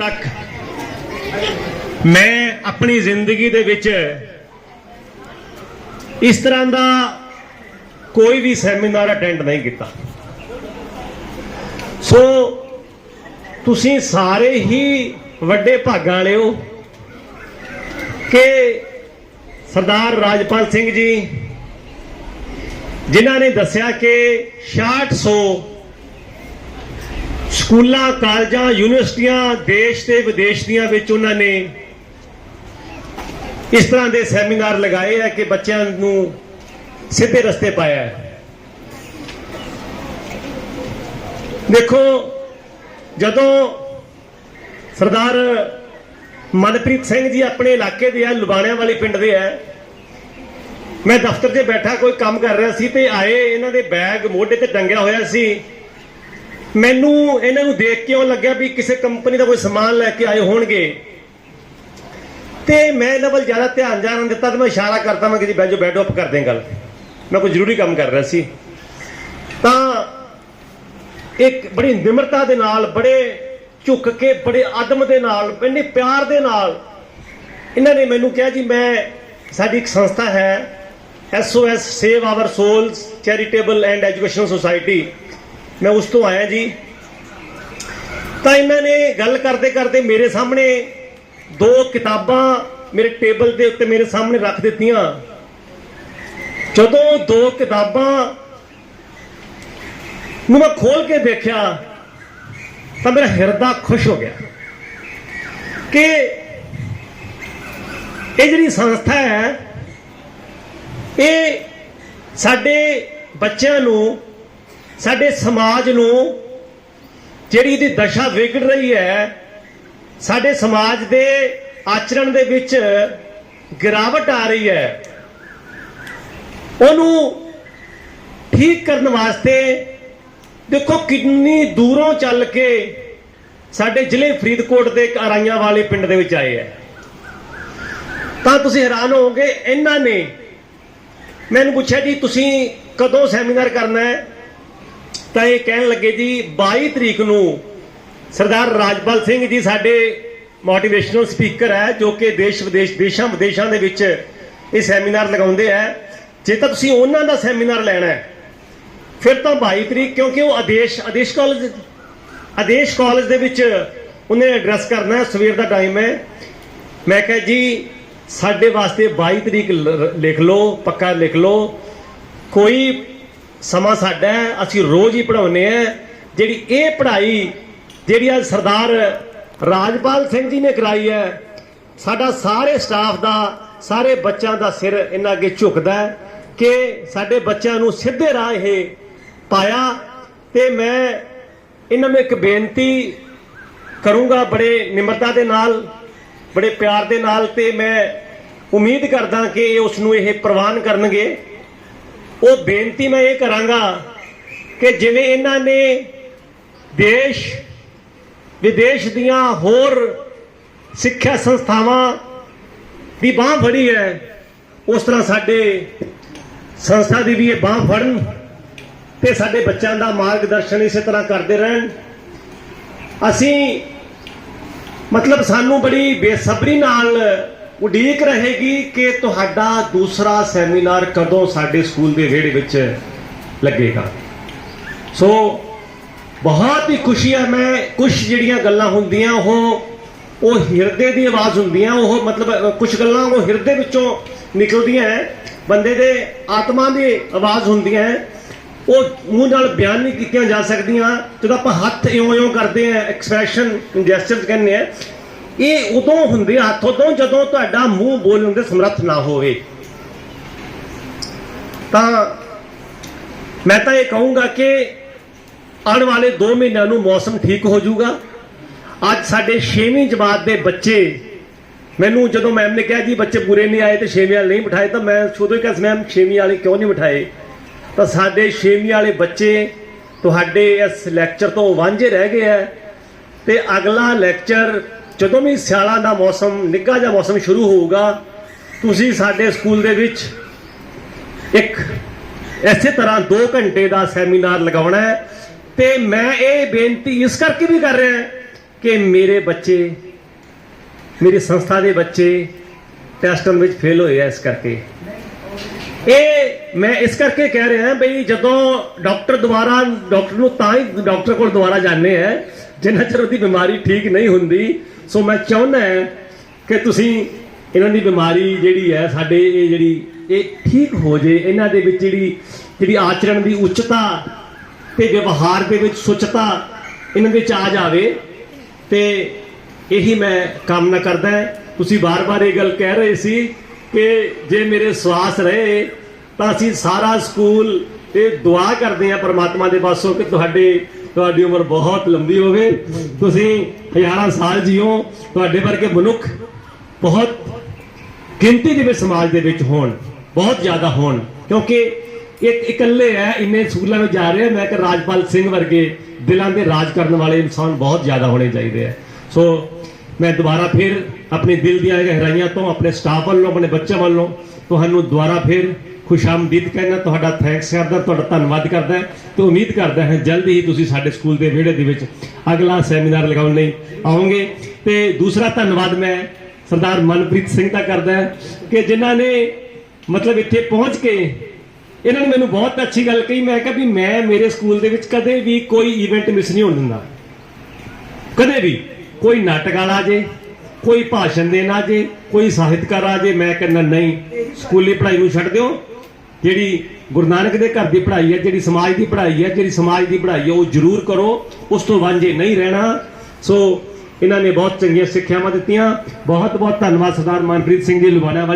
ਤੱਕ ਮੈਂ ਆਪਣੀ ਜ਼ਿੰਦਗੀ ਦੇ ਵਿੱਚ ਇਸ ਤਰ੍ਹਾਂ ਦਾ ਕੋਈ ਵੀ ਸੈਮੀਨਾਰ ਅਟੈਂਡ ਨਹੀਂ ਕੀਤਾ। ਸੋ ਤੁਸੀਂ ਸਾਰੇ ਹੀ ਵੱਡੇ ਭਾਗਾਂ ਵਾਲੇ ਹੋ ਕਿ ਸਰਦਾਰ ਰਾਜਪਾਲ ਸਿੰਘ ਜੀ, ਜਿਨ੍ਹਾਂ ਨੇ ਦੱਸਿਆ ਕਿ 6600 ਸਕੂਲਾਂ, ਕਾਲਜਾਂ, ਯੂਨੀਵਰਸਿਟੀਆਂ, ਦੇਸ਼ ਤੇ ਵਿਦੇਸ਼ ਦੀਆਂ ਵਿੱਚ ਉਹਨਾਂ ਨੇ ਇਸ ਤਰ੍ਹਾਂ ਦੇ ਸੈਮੀਨਾਰ ਲਗਾਏ ਹੈ ਕਿ ਬੱਚਿਆਂ ਨੂੰ ਸਿੱਧੇ ਰਸਤੇ ਪਾਇਆ ਹੈ। ਦੇਖੋ, ਜਦੋਂ ਸਰਦਾਰ ਮਨਪ੍ਰੀਤ ਸਿੰਘ ਜੀ ਆਪਣੇ ਇਲਾਕੇ ਦੇ ਆ ਲੁਬਾਣਿਆਂ ਵਾਲੇ ਪਿੰਡ ਦੇ ਆ, ਮੈਂ ਦਫ਼ਤਰ 'ਚ ਬੈਠਾ, ਕੋਈ ਕੰਮ ਕਰ ਰਿਹਾ ਸੀ ਤੇ ਆਏ, ਇਹਨਾਂ ਦੇ ਬੈਗ ਮੋਢੇ ਤੇ ਟੰਗਿਆ ਹੋਇਆ ਸੀ। ਮੈਨੂੰ ਇਹਨਾਂ ਨੂੰ ਦੇਖ ਕੇ ਉਹ ਲੱਗਿਆ ਵੀ ਕਿਸੇ ਕੰਪਨੀ ਦਾ ਕੋਈ ਸਮਾਨ ਲੈ ਕੇ ਆਏ ਹੋਣਗੇ। ਤੇ ਮੈਂ ਇਹਨਾਂ ਵੱਲ ਜ਼ਿਆਦਾ ਧਿਆਨ ਜਾਣ ਦਿੱਤਾ ਤੇ ਮੈਂ ਇਸ਼ਾਰਾ ਕਰਤਾ, ਮੈਂ ਕਿ ਜੀ ਬੈਜੋ ਬੈਠੋ, ਆਪ ਕਰਦੇ ਗੱਲ। ਮੈਂ ਕੋਈ ਜ਼ਰੂਰੀ ਕੰਮ ਕਰ ਰਿਹਾ ਸੀ। ਤਾਂ ਇੱਕ ਬੜੀ ਨਿਮਰਤਾ ਦੇ ਨਾਲ, ਬੜੇ ਝੁੱਕ ਕੇ, ਬੜੇ ਆਦਮ ਦੇ ਨਾਲ, ਇੰਨੇ ਪਿਆਰ ਦੇ ਨਾਲ ਇਹਨਾਂ ਨੇ ਮੈਨੂੰ ਕਿਹਾ ਜੀ, ਮੈਂ, ਸਾਡੀ ਇੱਕ ਸੰਸਥਾ ਹੈ SOS save our souls charitable and education society ਮੈਂ ਉਸ ਤੋਂ ਆਇਆ ਜੀ। ਤਾਂ ਇਹਨਾਂ ਨੇ ਗੱਲ ਕਰਦੇ ਕਰਦੇ ਮੇਰੇ ਸਾਹਮਣੇ ਦੋ ਕਿਤਾਬਾਂ ਮੇਰੇ ਟੇਬਲ ਦੇ ਉੱਤੇ ਮੇਰੇ ਸਾਹਮਣੇ ਰੱਖ ਦਿੱਤੀਆਂ। ਜਦੋਂ ਦੋ ਕਿਤਾਬਾਂ ਨੂੰ ਮੈਂ ਖੋਲ ਕੇ ਦੇਖਿਆ, ਤਾਂ ਮੇਰਾ ਹਿਰਦਾ ਖੁਸ਼ ਹੋ ਗਿਆ ਕਿ ਇਹ ਜਿਹੜੀ ਸੰਸਥਾ ਹੈ, ਇਹ ਸਾਡੇ ਬੱਚਿਆਂ ਨੂੰ ਸਾਡੇ ਸਮਾਜ ਨੂੰ ਜਿਹੜੀ ਇਹਦੀ ਦਸ਼ਾ ਵਿਗੜ ਰਹੀ ਹੈ, ਸਾਡੇ ਸਮਾਜ ਦੇ ਆਚਰਣ ਦੇ ਵਿੱਚ ਗਿਰਾਵਟ ਆ ਰਹੀ ਹੈ। ਉਹਨੂੰ ਠੀਕ ਕਰਨ ਵਾਸਤੇ ਦੇਖੋ ਕਿੰਨੀ ਦੂਰੋਂ ਚੱਲ ਕੇ ਸਾਡੇ ਜ਼ਿਲ੍ਹੇ ਫਰੀਦਕੋਟ ਦੇ ਅਰਾਈਆਂ ਵਾਲੇ ਪਿੰਡ ਦੇ ਵਿੱਚ ਆਏ ਹੈ। ਤਾਂ ਤੁਸੀਂ ਹੈਰਾਨ ਹੋਵੋਗੇ, ਇਹਨਾਂ ਨੇ ਮੈਨੂੰ ਪੁੱਛਿਆ ਜੀ, ਤੁਸੀਂ ਕਦੋਂ ਸੈਮੀਨਾਰ ਕਰਨਾ ਹੈ? ਤਾਂ ਇਹ ਕਹਿਣ ਲੱਗੇ ਜੀ 22 ਤਰੀਕ ਨੂੰ ਸਰਦਾਰ ਰਾਜਪਾਲ ਸਿੰਘ ਜੀ ਸਾਡੇ ਮੋਟੀਵੇਸ਼ਨਲ ਸਪੀਕਰ ਹੈ, ਜੋ ਕਿ ਦੇਸ਼ ਵਿਦੇਸ਼ ਦੇਸ਼ਾਂ ਵਿਦੇਸ਼ਾਂ ਦੇ ਵਿੱਚ ਇਹ ਸੈਮੀਨਾਰ ਲਗਾਉਂਦੇ ਆ। ਜੇ ਤਾਂ ਤੁਸੀਂ ਉਹਨਾਂ ਦਾ ਸੈਮੀਨਾਰ ਲੈਣਾ ਹੈ, ਫਿਰ ਤਾਂ 22 ਤਰੀਕ, ਕਿਉਂਕਿ ਉਹ ਆਦੇਸ਼ ਆਦੇਸ਼ ਕਾਲਜ ਆਦੇਸ਼ ਕਾਲਜ ਦੇ ਵਿੱਚ ਉਹਨੇ ਐਡਰੈਸ ਕਰਨਾ ਸਵੇਰ ਦਾ ਟਾਈਮ ਹੈ। ਮੈਂ ਕਿਹਾ ਜੀ, ਸਾਡੇ ਵਾਸਤੇ 22 ਤਰੀਕ ਲ- ਲਿਖ ਲਓ, ਪੱਕਾ ਲਿਖ ਲਓ। ਕੋਈ ਸਮਾਂ ਸਾਡਾ ਹੈ, ਅਸੀਂ ਰੋਜ਼ ਹੀ ਪੜਾਉਨੇ ਆ ਜਿਹੜੀ ਇਹ ਪੜ੍ਹਾਈ, ਜਿਹੜੀ ਅੱਜ ਸਰਦਾਰ ਰਾਜਪਾਲ ਸਿੰਘ ਜੀ ਨੇ ਕਰਾਈ ਹੈ, ਸਾਡਾ ਸਾਰੇ ਸਟਾਫ ਦਾ, ਸਾਰੇ ਬੱਚਿਆਂ ਦਾ ਸਿਰ ਇਹਨਾਂ ਅੱਗੇ ਝੁਕਦਾ ਹੈ ਕਿ ਸਾਡੇ ਬੱਚਿਆਂ ਨੂੰ ਸਿੱਧੇ ਰਾਹ ਇਹ ਪਾਇਆ। ਤੇ ਮੈਂ ਇਹਨਾਂ ਨੂੰ ਇੱਕ ਬੇਨਤੀ ਕਰੂੰਗਾ ਬੜੇ ਨਿਮਰਤਾ ਦੇ ਨਾਲ, ਬੜੇ ਪਿਆਰ ਦੇ ਨਾਲ, ਤੇ ਮੈਂ ਉਮੀਦ ਕਰਦਾ ਕਿ ਉਸ ਨੂੰ ਇਹ ਪ੍ਰਵਾਨ ਕਰਨਗੇ। ਉਹ ਬੇਨਤੀ ਮੈਂ ਇਹ ਕਰਾਂਗਾ ਕਿ ਜਿਵੇਂ ਇਹਨਾਂ ਨੇ ਦੇਸ਼, ਵਿਦੇਸ਼ ਦੀਆਂ ਹੋਰ ਸਿੱਖਿਆ ਸੰਸਥਾਵਾਂ ਦੀ ਬਾਹ ਫੜੀ ਹੈ, ਉਸ ਤਰ੍ਹਾਂ ਸਾਡੇ ਸੰਸਥਾ ਦੀ ਵੀ ਇਹ ਬਾਹ ਫੜਨ ਤੇ ਸਾਡੇ ਬੱਚਿਆਂ ਦਾ ਮਾਰਗਦਰਸ਼ਨ ਇਸੇ ਤਰ੍ਹਾਂ ਕਰਦੇ ਰਹਿਣ। ਅਸੀਂ ਮਤਲਬ ਸਾਨੂੰ ਬੜੀ ਬੇਸਬਰੀ ਨਾਲ ਉਡੀਕ ਰਹੇਗੀ ਕਿ ਤੁਹਾਡਾ ਦੂਸਰਾ ਸੈਮੀਨਾਰ ਕਦੋਂ ਸਾਡੇ ਸਕੂਲ ਦੇ ਵਿਹੜੇ ਵਿੱਚ ਲੱਗੇਗਾ। ਸੋ, ਬਹੁਤ ਹੀ ਖੁਸ਼ੀ ਹੈ ਮੈਂ ਕੁਝ ਜਿਹੜੀਆਂ ਗੱਲਾਂ ਹੁੰਦੀਆਂ, ਉਹ ਉਹ ਹਿਰਦੇ ਦੀ ਆਵਾਜ਼ ਹੁੰਦੀਆਂ, ਉਹ ਮਤਲਬ ਕੁਝ ਗੱਲਾਂ ਉਹ ਹਿਰਦੇ ਵਿੱਚੋਂ ਨਿਕਲਦੀਆਂ ਹੈ। ਬੰਦੇ ਦੇ ਆਤਮਾ ਦੀ ਆਵਾਜ਼ ਹੁੰਦੀਆਂ ਹੈ। ਉਹ ਮੂੰਹ ਨਾਲ ਬਿਆਨ ਨਹੀਂ ਕੀਤੀਆਂ ਜਾ ਸਕਦੀਆਂ। ਜਦੋਂ ਆਪਾਂ ਹੱਥ ਇਉਂ ਇਉਂ ਕਰਦੇ ਆ ਐਕਸਪ੍ਰੈਸ਼ਨ ਜੈਸਚਰਸ ਕਹਿੰਦੇ ਆ ਇਹ ਉਦੋਂ ਹੁੰਦੇ ਹੱਥ ਉਦੋਂ ਜਦੋਂ ਤੁਹਾਡਾ ਮੂੰਹ ਬੋਲਣ ਦੇ ਸਮਰੱਥ ਨਾ ਹੋਵੇ। ਤਾਂ ਮੈਂ ਤਾਂ ਇਹ ਕਹੂੰਗਾ ਕਿ ਆਉਣ ਵਾਲੇ 2 ਮਹੀਨਿਆਂ ਨੂੰ ਮੌਸਮ ਠੀਕ ਹੋ ਜਾਊਗਾ। ਅੱਜ ਸਾਡੇ 6ਵੀਂ ਜਮਾਤ ਦੇ ਬੱਚੇ, ਮੈਨੂੰ ਜਦੋਂ ਮੈਮ ਨੇ ਕਿਹਾ ਜੀ, ਬੱਚੇ ਪੂਰੇ ਨਹੀਂ ਆਏ ਤੇ 6ਵੀਂ ਵਾਲੇ ਨਹੀਂ ਬਿਠਾਏ, ਤਾਂ ਮੈਂ ਉਦੋਂ ਹੀ ਕਿਹਾ ਸੀ ਮੈਮ 6ਵੀਂ ਵਾਲੇ ਕਿਉਂ ਨਹੀਂ ਬਿਠਾਏ? ਤਾਂ ਸਾਡੇ 6ਵੀਂ ਵਾਲੇ ਬੱਚੇ ਤੁਹਾਡੇ ਇਸ ਲੈਕਚਰ ਤੋਂ ਵਾਂਝੇ ਰਹਿ ਗਏ ਹੈ ਤੇ ਅਗਲਾ ਲੈਕਚਰ ਜਦੋਂ ਵੀ ਸਿਆਲਾਂ ਦਾ ਮੌਸਮ, ਨਿੱਘਾ ਜਿਹਾ ਮੌਸਮ ਸ਼ੁਰੂ ਹੋਊਗਾ, ਤੁਸੀਂ ਸਾਡੇ ਸਕੂਲ ਦੇ ਵਿੱਚ ਇੱਕ ਇਸੇ ਤਰ੍ਹਾਂ 2 ਘੰਟੇ ਦਾ ਸੈਮੀਨਾਰ ਲਗਾਉਣਾ ਹੈ ਤੇ ਮੈਂ ਇਹ ਬੇਨਤੀ ਇਸ ਕਰਕੇ ਵੀ ਕਰ ਰਿਹਾ ਕਿ ਮੇਰੇ ਬੱਚੇ, ਮੇਰੀ ਸੰਸਥਾ ਦੇ ਬੱਚੇ ਟੈਸਟਾਂ ਵਿੱਚ ਫੇਲ ਹੋਏ ਆ ਇਸ ਕਰਕੇ। ਇਹ ਮੈਂ ਇਸ ਕਰਕੇ ਕਹਿ ਰਿਹਾ ਬਈ ਜਦੋਂ ਡਾਕਟਰ ਦੁਬਾਰਾ ਡਾਕਟਰ ਨੂੰ ਤਾਂ ਹੀ ਡਾਕਟਰ ਕੋਲ ਦੁਬਾਰਾ ਜਾਂਦੇ ਆ, ਜਿੰਨਾ ਚਿਰ ਉਹਦੀ ਬਿਮਾਰੀ ਠੀਕ ਨਹੀਂ ਹੁੰਦੀ ਸੋ ਮੈਂ ਚਾਹੁੰਦਾ ਕਿ ਤੁਸੀਂ ਇਹਨਾਂ ਦੀ ਬਿਮਾਰੀ ਜਿਹੜੀ ਹੈ, ਸਾਡੇ ਇਹ ਜਿਹੜੀ, ਇਹ ਠੀਕ ਹੋ ਜੇ। ਇਹਨਾਂ ਦੇ ਵਿੱਚ ਜਿਹੜੀ ਜਿਹੜੀ ਆਚਰਣ ਦੀ ਉੱਚਤਾ ਤੇ ਵਿਵਹਾਰ ਦੇ ਵਿੱਚ ਸੁੱਚਤਾ ਇਹਨਾਂ ਵਿੱਚ ਆ ਜਾਵੇ ਤੇ ਇਹੀ ਮੈਂ ਕਾਮਨਾ ਕਰਦਾ ਤੁਸੀਂ ਬਾਰ-ਬਾਰ ਇਹ ਗੱਲ ਕਹਿ ਰਹੇ ਸੀ ਕਿ ਜੇ ਮੇਰੇ ਸਵਾਸ ਰਹੇ, ਤਾਂ ਅਸੀਂ ਸਾਰਾ ਸਕੂਲ 'ਤੇ ਦੁਆ ਕਰਦੇ ਹਾਂ ਪਰਮਾਤਮਾ ਦੇ ਪਾਸੋਂ ਕਿ ਤੁਹਾਡੇ ਤੁਹਾਡੀ ਉਮਰ ਬਹੁਤ ਲੰਬੀ ਹੋਵੇ। ਤੁਸੀਂ ਹਜ਼ਾਰਾਂ ਸਾਲ ਜੀਓ। ਤੁਹਾਡੇ ਵਰਗੇ ਮਨੁੱਖ ਬਹੁਤ ਗਿਣਤੀ ਦੇ ਵਿੱਚ ਸਮਾਜ ਦੇ ਵਿੱਚ ਹੋਣ, ਬਹੁਤ ਜ਼ਿਆਦਾ ਹੋਣ। ਕਿਉਂਕਿ ਇੱਕ ਇਕੱਲੇ ਹੈ ਇੰਨੇ ਸਕੂਲਾਂ ਵਿੱਚ ਜਾ ਰਹੇ ਮੈਂ ਕਿ ਰਾਜਪਾਲ ਸਿੰਘ ਵਰਗੇ ਦਿਲਾਂ ਦੇ ਰਾਜ ਕਰਨ ਵਾਲੇ ਇਨਸਾਨ ਬਹੁਤ ਜ਼ਿਆਦਾ ਹੋਣੇ ਚਾਹੀਦੇ ਆ ਸੋ ਮੈਂ ਦੁਬਾਰਾ ਫਿਰ ਆਪਣੇ ਦਿਲ ਦੀਆਂ ਗਹਿਰਾਈਆਂ ਤੋਂ, ਆਪਣੇ ਸਟਾਫ ਵੱਲੋਂ, ਆਪਣੇ ਬੱਚਿਆਂ ਵੱਲੋਂ ਤੁਹਾਨੂੰ ਦੁਬਾਰਾ ਫਿਰ ਖੁਸ਼ਾਮਦੀਦ ਕਹਿਣਾ ਤੁਹਾਡਾ ਥੈਂਕਸ ਕਰਦਾ ਤੁਹਾਡਾ ਧੰਨਵਾਦ ਕਰਦਾ ਤੇ ਉਮੀਦ ਕਰਦਾ ਹਾਂ ਜਲਦੀ ਹੀ ਤੁਸੀਂ ਸਾਡੇ ਸਕੂਲ ਦੇ ਵਿਹੜੇ ਦੇ ਵਿੱਚ ਅਗਲਾ ਸੈਮੀਨਾਰ ਲਗਾਉਣ ਲਈ ਆਓਗੇ। ਤੇ ਦੂਸਰਾ ਧੰਨਵਾਦ ਮੈਂ ਸਰਦਾਰ ਮਨਪ੍ਰੀਤ ਸਿੰਘ ਦਾ ਕਰਦਾ ਕਿ ਜਿਨ੍ਹਾਂ ਨੇ ਮਤਲਬ ਇੱਥੇ ਪਹੁੰਚ ਕੇ ਇਹਨਾਂ ਨੇ ਮੈਨੂੰ ਬਹੁਤ ਅੱਛੀ ਗੱਲ ਕਹੀ। ਮੈਂ ਕਿਹਾ ਵੀ ਮੈਂ ਮੇਰੇ ਸਕੂਲ ਦੇ ਵਿੱਚ ਕਦੇ ਵੀ ਕੋਈ ਇਵੈਂਟ ਮਿਸ ਨਹੀਂ ਹੋਣ ਦਿੰਦਾ। ਕਦੇ ਵੀ ਕੋਈ ਨਾਟਕ ਵਾਲਾ ਜੇ, ਕੋਈ ਭਾਸ਼ਣ ਦੇਣਾ ਜੇ, ਕੋਈ ਸਾਹਿਤਕਾਰ ਆ ਜੇ, ਮੈਂ ਕਹਿੰਦਾ ਨਹੀਂ, ਸਕੂਲੀ ਪੜ੍ਹਾਈ ਨੂੰ ਛੱਡ ਦਿਓ। ਜਿਹੜੀ ਗੁਰੂ ਨਾਨਕ ਦੇ ਘਰ ਦੀ ਪੜ੍ਹਾਈ ਹੈ, ਜਿਹੜੀ ਸਮਾਜ ਦੀ ਪੜ੍ਹਾਈ ਹੈ, ਜਿਹੜੀ ਸਮਾਜ ਦੀ ਪੜ੍ਹਾਈ ਹੈ, ਉਹ ਜ਼ਰੂਰ ਕਰੋ। ਉਸ ਤੋਂ ਵਾਂਝੇ ਨਹੀਂ ਰਹਿਣਾ। ਸੋ, ਇਹਨਾਂ ਨੇ ਬਹੁਤ ਚੰਗੀਆਂ ਸਿੱਖਿਆਵਾਂ ਦਿੱਤੀਆਂ। ਬਹੁਤ ਬਹੁਤ ਧੰਨਵਾਦ ਸਰਦਾਰ ਮਨਪ੍ਰੀਤ ਸਿੰਘ ਜੀ ਲੁਬਾਣਾ ਵਾਲੇ।